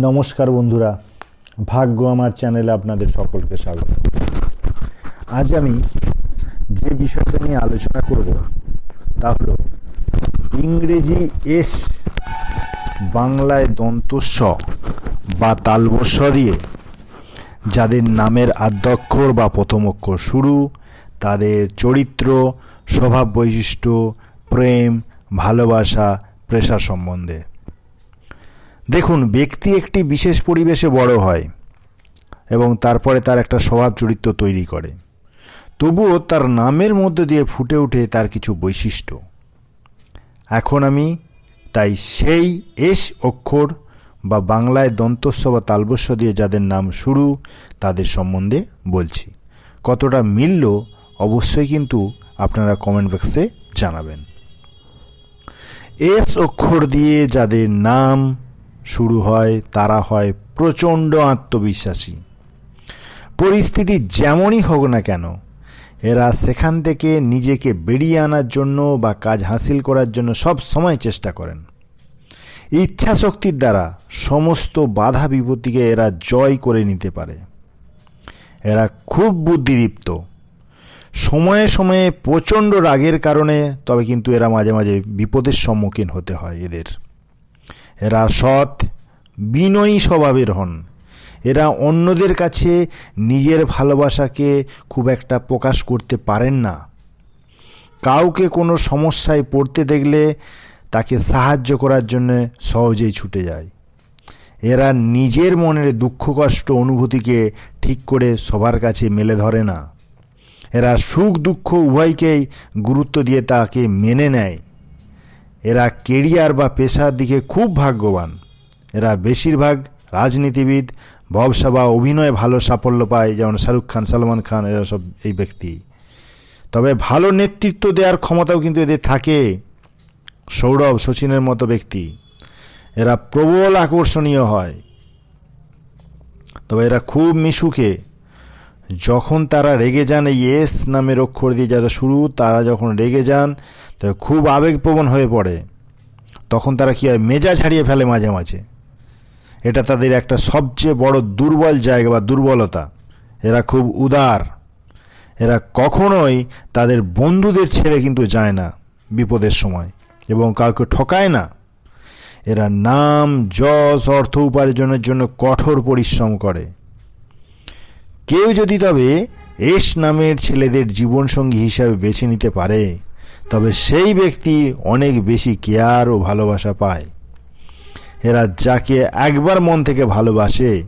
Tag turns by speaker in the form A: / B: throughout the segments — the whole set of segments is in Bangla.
A: নমস্কার বন্ধুরা, ভাগ্য আমার চ্যানেলে আপনাদের সকলকে স্বাগত। আজ আমি যে বিষয়টা নিয়ে আলোচনা করব, তা হলো ইংরেজি এস বাংলায় দন্তস্ব বা তালবস্ব দিয়ে যাদের নামের আদ্যক্ষর বা প্রথম অক্ষর শুরু, তাদের চরিত্র, স্বভাব বৈশিষ্ট্য, প্রেম, ভালোবাসা, পেশা সম্বন্ধে। দেখুন, ব্যক্তি একটি বিশেষ পরিবেশে বড় হয় এবং তারপরে তার একটা স্বভাব চরিত্র তৈরি করে। তবুও তার নামের মধ্যে দিয়ে ফুটে ওঠে তার কিছু বৈশিষ্ট্য। এখন আমি তাই সেই এস অক্ষর বা বাংলায় দন্তস্ব বা তালবস্য দিয়ে যাদের নাম শুরু, তাদের সম্বন্ধে বলছি। কতটা মিলল অবশ্যই কিন্তু আপনারা কমেন্ট বক্সে জানাবেন। এস অক্ষর দিয়ে যাদের নাম শুরু হয়, তারা হয় প্রচণ্ড আত্মবিশ্বাসী। পরিস্থিতি যেমনই হোক না কেন, এরা সেখান থেকে নিজেকে বেরিয়ে আনার জন্য বা কাজ হাসিল করার জন্য সব সময় চেষ্টা করেন। ইচ্ছা শক্তির দ্বারা সমস্ত বাধা বিপত্তিকে এরা জয় করে নিতে পারে। এরা খুব বুদ্ধিদীপ্ত। সময়ে সময়ে প্রচণ্ড রাগের কারণে, তবে কিন্তু এরা মাঝে মাঝে বিপদের সম্মুখীন হতে হয় এদের। এরা সৎ, বিনয়ী স্বভাবের হন। এরা অন্যদের কাছে নিজের ভালোবাসাকে খুব একটা প্রকাশ করতে পারেন না। কাউকে কোনো সমস্যায় পড়তে দেখলে তাকে সাহায্য করার জন্য সহজেই ছুটে যায়। এরা নিজের মনের দুঃখ, কষ্ট, অনুভূতিকে ঠিক করে সবার কাছে মেলে ধরে না। এরা সুখ, দুঃখ উভয়কেই গুরুত্ব দিয়ে তাকে মেনে নেয়। এরা কেরিয়ার বা পেশার দিকে খুব ভাগ্যবান। এরা বেশিরভাগ রাজনীতিবিদ ব্যবসা বা অভিনয়ে ভালো সাফল্য পায়, যেমন শাহরুখ খান, সালমান খান, এরা সব এই ব্যক্তি। তবে ভালো নেতৃত্ব দেওয়ার ক্ষমতাও কিন্তু এদের থাকে। সৌরভ সচিনের মতো ব্যক্তি। এরা প্রবল আকর্ষণীয় হয়। তবে এরা খুব মিশুকে। যখন তারা রেগে যান, এই এস নামের অক্ষর দিয়ে যারা শুরু, তারা যখন রেগে যান, তো খুব আবেগপ্রবণ হয়ে পড়ে। তখন তারা কী হয়, মেজাজ হারিয়ে ফেলে মাঝে মাঝে। এটা তাদের একটা সবচেয়ে বড় দুর্বল জায়গা বা দুর্বলতা। এরা খুব উদার। এরা কখনোই তাদের বন্ধুদের ছেড়ে কিন্তু যায় না বিপদের সময় এবং কাউকে ঠকায় না। এরা নাম, যশ, অর্থ উপার্জনের জন্য কঠোর পরিশ্রম করে। কেউ যদি তবে এস নামের ছেলেদের জীবনসঙ্গী হিসাবে বেছে নিতে পারে, তবে সেই ব্যক্তি অনেক বেশি কেয়ার ও ভালোবাসা পায়। এরা যাকে একবার মন থেকে ভালোবাসে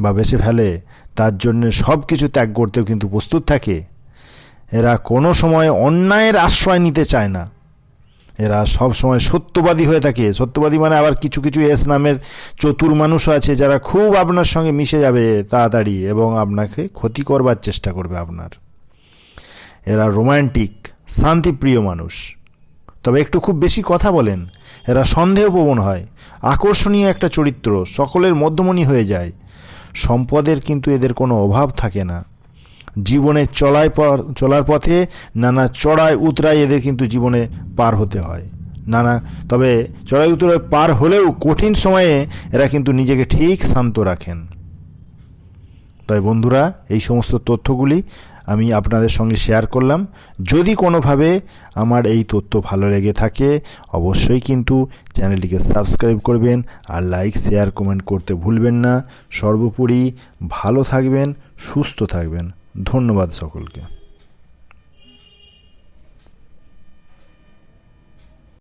A: বা বেছে ফেলে, তার জন্য সব কিছু ত্যাগ করতেও কিন্তু প্রস্তুত থাকে। এরা কোনো সময় অন্যায়ের আশ্রয় নিতে চায় না। এরা সব সময় সত্যবাদী হয়ে থাকে। সত্যবাদী মানে আবার কিছু কিছু এস নামের চতুর মানুষও আছে যারা খুব আপনার সঙ্গে মিশে যাবে তাড়াতাড়ি এবং আপনাকে ক্ষতি করবার চেষ্টা করবে আপনার। এরা রোম্যান্টিক শান্তিপ্রিয় মানুষ। তবে একটু খুব বেশি কথা বলেন, এরা সন্দেহপ্রবণ হয়, আকর্ষণীয় একটা চরিত্র, সকলের মধ্যমণি হয়ে যায়। সম্পদের কিন্তু এদের কোনো অভাব থাকে না। জীবনে চলায় চলার পথে নানা চড়াই উতরাই এদের কিন্তু জীবনে পার হতে হয়। নানা, তবে চড়াই উতরাই পার হলেও কঠিন সময়ে এরা কিন্তু নিজেকে ঠিক শান্ত রাখেন। তাই বন্ধুরা, এই সমস্ত তথ্যগুলি আমি আপনাদের সঙ্গে শেয়ার করলাম। যদি কোনোভাবে আমার এই তথ্য ভালো লেগে থাকে, অবশ্যই কিন্তু চ্যানেলটিকে সাবস্ক্রাইব করবেন আর লাইক, শেয়ার, কমেন্ট করতে ভুলবেন না। সর্বোপরি ভালো থাকবেন, সুস্থ থাকবেন। ধন্যবাদ সকলকে।